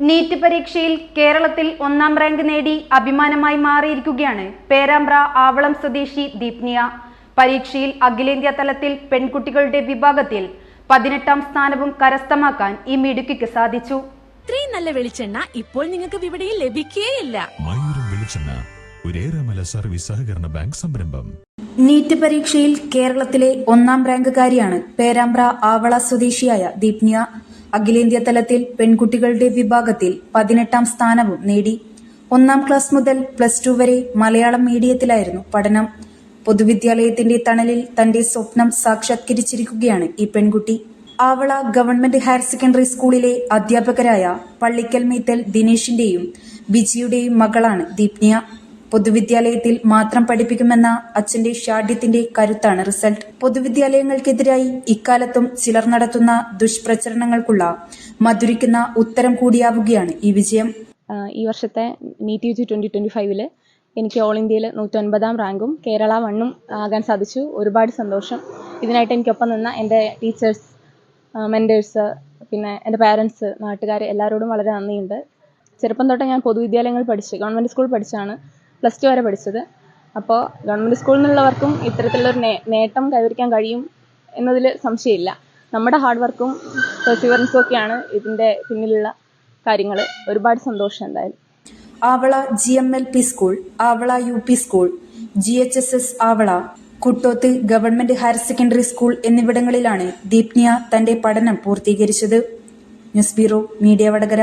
NEET പരീക്ഷയിൽ കേരളത്തിൽ ഒന്നാം റാങ്ക് നേടി അഭിമാനമായി മാറിയിരിക്കുകയാണ് പേരാമ്പ്ര ആവളം സ്വദേശി ദീപ്നിയ. പരീക്ഷയിൽ അഖിലേന്ത്യാ തലത്തിൽ പെൺകുട്ടികളുടെ വിഭാഗത്തിൽ പതിനെട്ടാം സ്ഥാനവും കരസ്ഥമാക്കാൻ ഈ മിടുക്കിക്ക് സാധിച്ചു. ഇത്രയും നല്ല വെളിച്ചെണ്ണ ഇപ്പോൾ നിങ്ങൾക്ക് വിപണിയിൽ ലഭിക്കുകയില്ല മയൂരം വെളിച്ചെണ്ണ ഒരേറെമല സർവീസ് സഹകരണ ബാങ്ക് സംരംഭം. നീറ്റ് പരീക്ഷയിൽ കേരളത്തിലെ ഒന്നാം റാങ്കുകാരിയാണ് പേരാമ്പ്ര ആവള സ്വദേശിയായ ദീപ്നിയ. അഖിലേന്ത്യാ തലത്തിൽ പെൺകുട്ടികളുടെ വിഭാഗത്തിൽ പതിനെട്ടാം സ്ഥാനവും നേടി. ഒന്നാം ക്ലാസ് മുതൽ പ്ലസ് ടു വരെ മലയാളം മീഡിയത്തിലായിരുന്നു പഠനം. പൊതുവിദ്യാലയത്തിന്റെ തണലിൽ തന്റെ സ്വപ്നം സാക്ഷാത്കരിച്ചിരിക്കുകയാണ് ഈ പെൺകുട്ടി. ആവള ഗവൺമെന്റ് ഹയർ സെക്കൻഡറി സ്കൂളിലെ അധ്യാപകരായ പള്ളിക്കൽ മീത്തൽ ദിനേശിന്റെയും ബിജിയുടെയും മകളാണ് ദീപ്നിയ. പൊതുവിദ്യാലയത്തിൽ മാത്രം പഠിപ്പിക്കുമെന്ന അച്ഛന്റെ ഷാഠ്യത്തിന്റെ കരുത്താണ് റിസൾട്ട്. പൊതുവിദ്യാലയങ്ങൾക്കെതിരായി ഇക്കാലത്തും ചിലർ നടത്തുന്ന ദുഷ്പ്രചരണങ്ങൾക്കുള്ള മധുരിക്കുന്ന ഉത്തരം കൂടിയാവുകയാണ് ഈ വിജയം. ഈ വർഷത്തെ NEET U G twenty twenty ഫൈവിൽ എനിക്ക് ഓൾ ഇന്ത്യയിൽ നൂറ്റൊൻപതാം റാങ്കും കേരള വണ്ണും ആകാൻ സാധിച്ചു. ഒരുപാട് സന്തോഷം. ഇതിനായിട്ട് എനിക്കൊപ്പം നിന്ന എന്റെ ടീച്ചേഴ്സ് മെന്റേഴ്സ് പിന്നെ എന്റെ പാരൻസ് നാട്ടുകാർ എല്ലാവരോടും വളരെ നന്ദിയുണ്ട്. ചെറുപ്പം തൊട്ടേ ഞാൻ പൊതുവിദ്യാലയങ്ങൾ പഠിച്ച് ഗവൺമെന്റ് സ്കൂൾ പഠിച്ചാണ്. പ്ലസ് ടു വരെ പഠിച്ചത്. അപ്പോൾ ഗവൺമെന്റ് സ്കൂളിൽ നിന്നുള്ളവർക്കും ഇത്തരത്തിലുള്ളൊരു നേട്ടം കൈവരിക്കാൻ കഴിയും എന്നതിൽ സംശയമില്ല. നമ്മുടെ ഹാർഡ് വർക്കും പെർസിവറൻസും ഒക്കെയാണ് ഇതിന്റെ പിന്നിലുള്ള കാര്യങ്ങൾ ഒരുപാട് സന്തോഷം എന്തായാലും. Avala G M L P school Avala U P school G H S S Avala Kuttoth government higher secondary school എന്നിവിടങ്ങളിലാണ് ദീപ്നിയ തന്റെ പഠനം പൂർത്തീകരിച്ചത്. News bureau media Vadakara.